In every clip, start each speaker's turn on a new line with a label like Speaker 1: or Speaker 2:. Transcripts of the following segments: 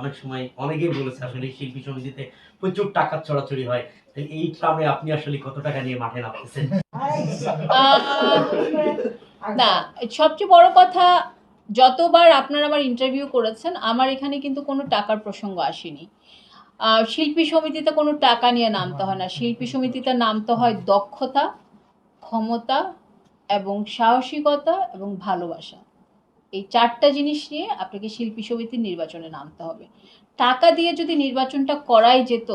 Speaker 1: অনেক সময় অনেকেই বলেছে আসলে শিল্পী সমিতিতে প্রচুর টাকা চড়াচড়ি হয়। তাহলে এই ট্রামে আপনি আসলে কত টাকা নিয়ে মাঠে নামতেছেন?
Speaker 2: না, সবচেয়ে বড় কথা, যতবার আপনারা আমার ইন্টারভিউ করেছেন, আমার এখানে কিন্তু কোনো টাকার প্রসঙ্গ আসেনি। শিল্পী সমিতিতে কোনো টাকা নিয়ে নামতে হয় না। শিল্পী সমিতিতে নামতে হয় দক্ষতা, ক্ষমতা এবং সাহসিকতা এবং ভালোবাসা। এই চারটা জিনিস নিয়ে আপনাকে শিল্পী সমিতির নির্বাচনে নামতে হবে। টাকা দিয়ে যদি নির্বাচনটা করাই যেত,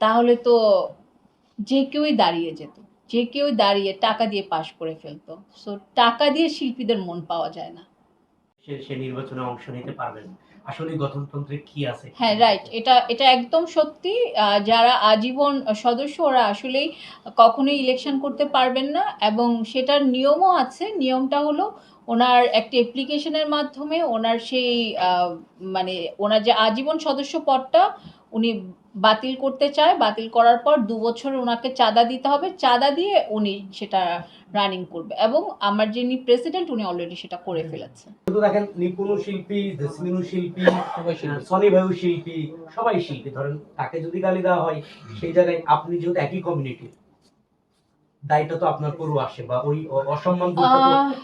Speaker 2: তাহলে তো যে কেউই দাঁড়িয়ে যেত, যে কেউ দাঁড়িয়ে টাকা দিয়ে পাশ করে ফেলতো। সো টাকা দিয়ে শিল্পীদের মন পাওয়া যায় না।
Speaker 1: সে নির্বাচনে অংশ নিতে পারবেন আসলে গঠনতন্ত্রে কি আছে?
Speaker 2: হ্যাঁ রাইট এটা এটা একদম সত্যি। যারা আজীবন সদস্য, ওরা আসলেই কখনোই ইলেকশন করতে পারবেন না এবং সেটার নিয়মও আছে। নিয়মটা হলো ওনার একটি অ্যাপ্লিকেশনের মাধ্যমে, ওনার সেই মানে ওনার যে আজীবন সদস্য পদটা উনি বাতিল করতে চায় বাতিল করার পর দু বছর ওনাকে চাঁদা দিতে হবে। চাঁদা দিয়ে উনি সেটা রানিং করবে এবং আমার যিনি প্রেসিডেন্ট উনি অলরেডি সেটা করে ফেলেছে।
Speaker 1: কিন্তু দেখেন নিপুণ শিল্পী জেসমিনু শিল্পী সনি ভাইও শিল্পী সবাই শিল্পী। ধরেন তাকে যদি গালি দেওয়া হয় সেই জায়গায় আপনি যেহেতু একই কমিউনিটি দায়টা তো আপনার পুরো আসে বা ওই অসম্মান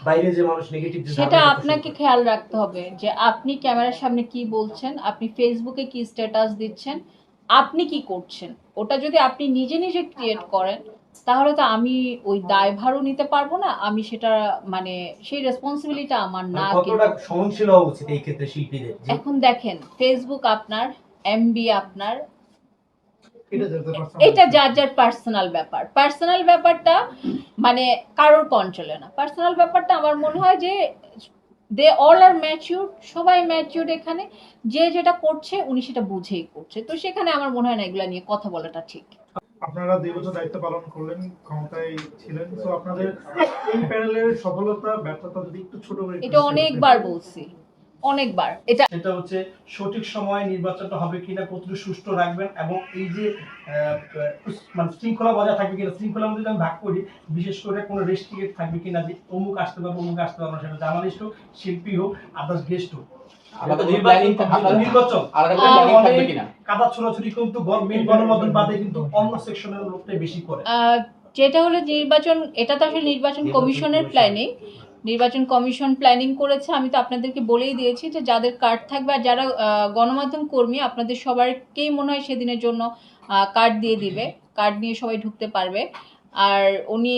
Speaker 1: বাইরে যে মানুষ নেগেটিভ
Speaker 2: সেটা আপনাকে খেয়াল রাখতে হবে যে আপনি ক্যামেরার সামনে কি বলছেন আপনি ফেসবুকে কি স্ট্যাটাস দিচ্ছেন আপনি কি করছেন? ওটা যদি আপনি নিজে নিজে ক্রিয়েট করেন তাহলে তো আমি ওই দায়ভারও নিতে পারব না আমি সেটা মানে সেই রেসপন্সিবিলিটি আমার না
Speaker 1: কতটা সহনশীল হওয়া উচিত এই ক্ষেত্রে শিল্পীদের?
Speaker 2: এখন দেখেন ফেসবুক আপনার এমবি আপনার
Speaker 3: এটা
Speaker 2: যার যার পার্সোনাল ব্যাপার। পার্সোনাল ব্যাপারটা মানে কারোর কন্ট্রোলে না। পার্সোনাল ব্যাপারটা আমার মনে হয় যে দে অল আর ম্যাচিউর সবাই ম্যাচিউর এখানে। যে যেটা করছে উনি সেটা বুঝেই করছে। তো সেখানে আমার মনে হয় না এগুলা নিয়ে কথা বলাটা ঠিক।
Speaker 3: আপনারা দুই বছর দায়িত্ব পালন করলেন ক্ষমতায় ছিলেন। তো আপনাদের এই প্যানেলের সফলতা ব্যর্থতা যদি একটু ছোট করে
Speaker 2: এটা অনেকবার বলছি। অনেকবার। এটা
Speaker 4: সেটা হচ্ছে সঠিক সময়ে নির্বাচনটা হবে কিনা কতটুকু সুষ্ঠু রাখবেন এবং এই যে মানে শৃঙ্খলা বজায় থাকবে কিনা শৃঙ্খলা মধ্যে যদি আমি ভাগ করি বিশেষ করে কোনো রেস্ট্রিকেট থাকবে কিনা যে অমুক আসতে পারবে অমুক আসতে পারবে সেটা জার্নালিস্ট হোক শিল্পী হোক আদার্স গেস্ট হোক।
Speaker 2: যেটা হলো নির্বাচন এটা তো আসলে নির্বাচন
Speaker 1: নির্বাচন
Speaker 2: কমিশনের প্ল্যানিং নির্বাচন কমিশন প্ল্যানিং করেছে, আমি তো আপনাদেরকে বলেই দিয়েছি যে যাদের কার্ড থাকবে আর যারা গণমাধ্যম কর্মী, আপনাদের সবাইকেই মনে হয় সেদিনের জন্য কার্ড দিয়ে দিবে। কার্ড নিয়ে সবাই ঢুকতে পারবে। আর উনি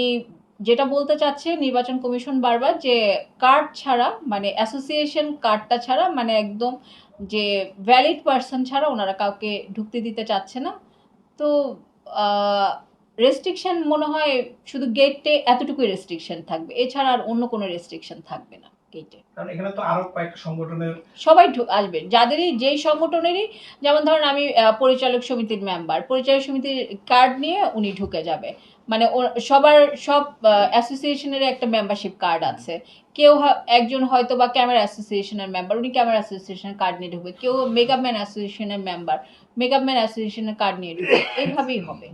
Speaker 2: যেটা বলতে চাচ্ছে নির্বাচন কমিশন বারবার যে কার্ড ছাড়া মানে অ্যাসোসিয়েশন কার্ডটা ছাড়া মানে একদম যে ভ্যালিড পার্সন ছাড়া ওনারা কাউকে ঢুকতে দিতে চাচ্ছে না। তো রেস্ট্রিকশন মনে হয় শুধু গেটে এতটুকুই রেস্ট্রিকশন থাকবে। এছাড়া আর অন্য কোনো রেস্ট্রিকশন থাকবে না গেটে
Speaker 4: কারণ এখানে তো আরও কয়েকটা সংগঠনের
Speaker 2: সবাই ঢু- আসবে। যাদেরই যেই সংগঠনেরই যেমন ধরেন আমি আহ, পরিচালক সমিতির মেম্বার পরিচালক সমিতির কার্ড নিয়ে উনি ঢুকে যাবে। মানে ও- সবার সব অ্যাসোসিয়েশনের একটা মেম্বারশিপ কার্ড আছে। কেউ একজন হয়তো বা ক্যামেরা অ্যাসোসিয়েশনের মেম্বার উনি ক্যামেরা অ্যাসোসিয়েশনের কার্ড নিয়ে ঢুকবে। কেউ মেকআপ ম্যান অ্যাসোসিয়েশনের মেম্বার মেকআপ ম্যান অ্যাসোসিয়েশনের কার্ড নিয়ে ঢুকবে। এইভাবেই হবে।